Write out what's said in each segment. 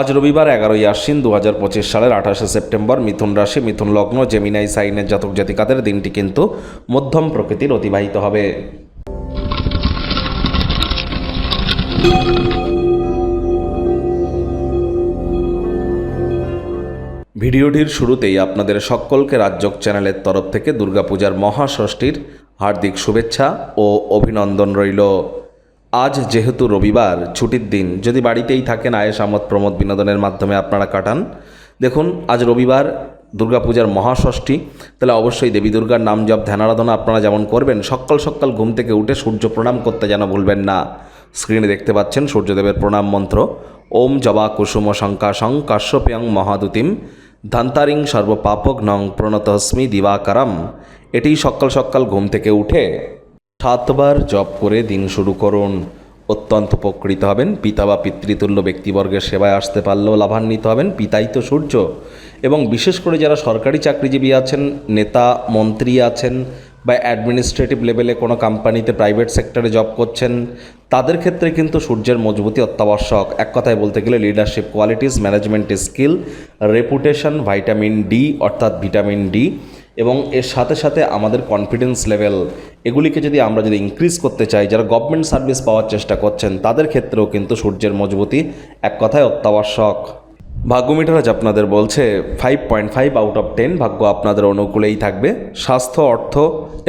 আজ রবিবার এগারোই আশ্বিন দু হাজার পঁচিশ সালের আঠাশে সেপ্টেম্বর মিথুন রাশি, মিথুন লগ্ন, জেমিনাই সাইনের জাতক জাতিকাদের দিনটি কিন্তু মধ্যম প্রকৃতির অতিবাহিত হবে। ভিডিওটির শুরুতেই আপনাদের সকলকে রাজ্যক চ্যানেলের তরফ থেকে দুর্গাপূজার মহাষষ্ঠীর হার্দিক শুভেচ্ছা ও অভিনন্দন রইল। আজ যেহেতু রবিবার, ছুটির দিন, যদি বাড়িতেই থাকেন আয়েস আমোদ প্রমোদ বিনোদনের মাধ্যমে আপনারা কাটান। দেখুন, আজ রবিবার, দুর্গাপূজার মহাষষ্ঠী, তাহলে অবশ্যই দেবী দুর্গার নাম জপ ধ্যানারাধনা আপনারা যেমন করবেন, সকাল সকাল ঘুম থেকে উঠে সূর্য প্রণাম করতে যেন ভুলবেন না। স্ক্রিনে দেখতে পাচ্ছেন সূর্যদেবের প্রণাম মন্ত্র। ওম জবা কুসুম শঙ্কাশং কাশ্যপ্যাং মহাদুতিম ধান্তারিং সর্বপাপক নং প্রণতস্মি দিবাকারম। এটি সকাল সকাল ঘুম থেকে উঠে সাতবার জপ করে দিন শুরু করুন। অত্যন্ত উপকৃত হবেন। পিতা বা পিতৃতুল্য ব্যক্তিবর্গের সেবায় আসতে পারলেও লাভান্বিত হবেন। পিতাই তো সূর্য। এবং বিশেষ করে যারা সরকারি চাকরিজীবী আছেন, নেতা, মন্ত্রী আছেন বা অ্যাডমিনিস্ট্রেটিভ লেভেলে কোনো কোম্পানিতে প্রাইভেট সেক্টরে জব করছেন, তাদের ক্ষেত্রে কিন্তু সূর্যের মজবুতি অত্যাবশ্যক। এক কথায় বলতে গেলে leadership qualities management skill reputation vitamin D অর্থাৎ ভিটামিন ডি এবং এর সাথে সাথে আমাদের কনফিডেন্স লেভেল এগুলিকে যদি আমরা যদি ইনক্রিজ করতে চাই, যারা গভর্নমেন্ট সার্ভিস পাওয়ার চেষ্টা করছেন, তাদের ক্ষেত্রেও কিন্তু সূর্যের মজবুতি এক কথায় অত্যাবশ্যক। ভাগ্য মিটার আজ আপনাদের বলছে five point five out of ten ভাগ্য আপনাদের অনুকূলেই থাকবে। স্বাস্থ্য, অর্থ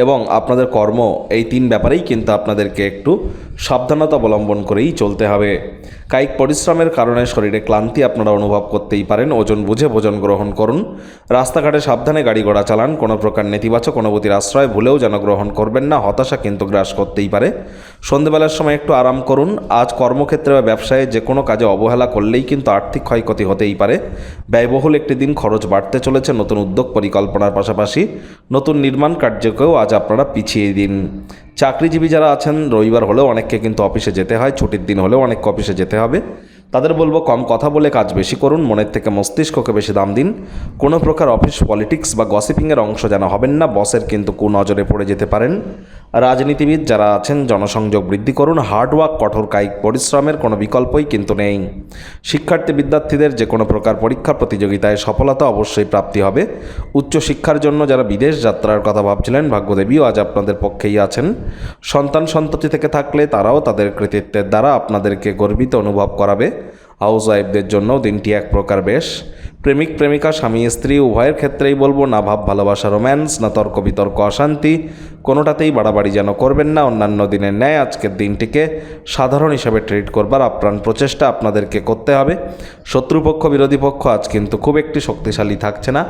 এবং আপনাদের কর্ম, এই তিন ব্যাপারেই কিন্তু আপনাদেরকে একটু সাবধানতা অবলম্বন করেই চলতে হবে। কায়িক পরিশ্রমের কারণে শরীরে ক্লান্তি আপনারা অনুভব করতেই পারেন। ওজন বুঝে ভোজন গ্রহণ করুন। রাস্তাঘাটে সাবধানে গাড়ি ঘোড়া চালান। কোনো প্রকার নেতিবাচক অনুভূতির আশ্রয় ভুলেও যেন গ্রহণ করবেন না। হতাশা কিন্তু গ্রাস করতেই পারে। সন্ধেবেলার সময় একটু আরাম করুন। আজ কর্মক্ষেত্রে বা ব্যবসায়ে যে কোনো কাজে অবহেলা করলেই কিন্তু আর্থিক ক্ষয়ক্ষতি হতেই পারে। ব্যয়বহুল একটি দিন খরচ বাড়তে চলেছে। নতুন উদ্যোগ পরিকল্পনার পাশাপাশি নতুন নির্মাণ কার্যকেও আজ আপনারা পিছিয়ে দিন। চাকরিজীবী যারা আছেন, রবিবার হলেও অনেককে কিন্তু অফিসে যেতে হয়, ছুটির দিন হলেও অনেককে অফিসে যেতে হবে। তাদের বলব, কম কথা বলে কাজ বেশি করুন, মনের থেকে মস্তিষ্ককে বেশি দাম দিন। কোনো প্রকার অফিস পলিটিক্স বা গসিপিংয়ের অংশ যেন হবেন না, বসের কিন্তু কুনজরে পড়ে যেতে পারেন। রাজনীতিবিদ যারা আছেন, জনসংযোগ বৃদ্ধি করুন হার্ডওয়ার্ক কঠোর কায়িক পরিশ্রমের কোনো বিকল্পই কিন্তু নেই। শিক্ষার্থী বিদ্যার্থীদের যে কোনো প্রকার পরীক্ষা প্রতিযোগিতায় সফলতা অবশ্যই প্রাপ্তি হবে। উচ্চশিক্ষার জন্য যারা বিদেশ যাত্রার কথা ভাবছিলেন, ভাগ্যদেবীও আজ আপনাদের পক্ষেই আছেন। সন্তান সন্ততি থেকে থাকলে তারাও তাদের কৃতিত্বের দ্বারা আপনাদেরকে গর্বিত অনুভব করাবে। হাউস ওয়াইফদের জন্য দিনটি এক প্রকার বেশ। প্রেমিক, প্রেমিকা, স্বামী, স্ত্রী, উভয়ের ক্ষেত্রেই বলব, না ভাব, ভালোবাসা রোম্যান্স না তর্ক, বিতর্ক, অশান্তি। কোনোটাতেই বাড়াবাড়ি যেন করবেন না, অন্যান্য দিনের ন্যায়। আজকের দিনটিকে সাধারণ হিসাবে ট্রিট করবার আপ্রাণ প্রচেষ্টা আপনাদেরকে করতে হবে। শত্রুপক্ষ, বিরোধী পক্ষ আজ কিন্তু খুব একটি শক্তিশালী থাকছে না।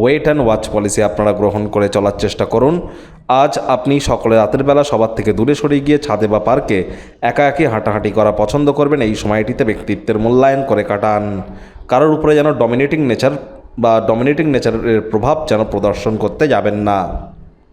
ওয়েট অ্যান্ড ওয়াচ পলিসি আপনারা গ্রহণ করে চলার চেষ্টা করুন। আজ আপনি সকলে রাতের বেলা সবার থেকে দূরে সরে গিয়ে ছাদে বা পার্কে একা একি হাঁটাহাঁটি করা পছন্দ করবেন। এই সময়টিতে ব্যক্তিত্বের মূল্যায়ন করে কাটান। কারোর উপরে যেন ডমিনেটিং নেচার বা ডমিনেটিং নেচারের প্রভাব যেন প্রদর্শন করতে যাবেন না।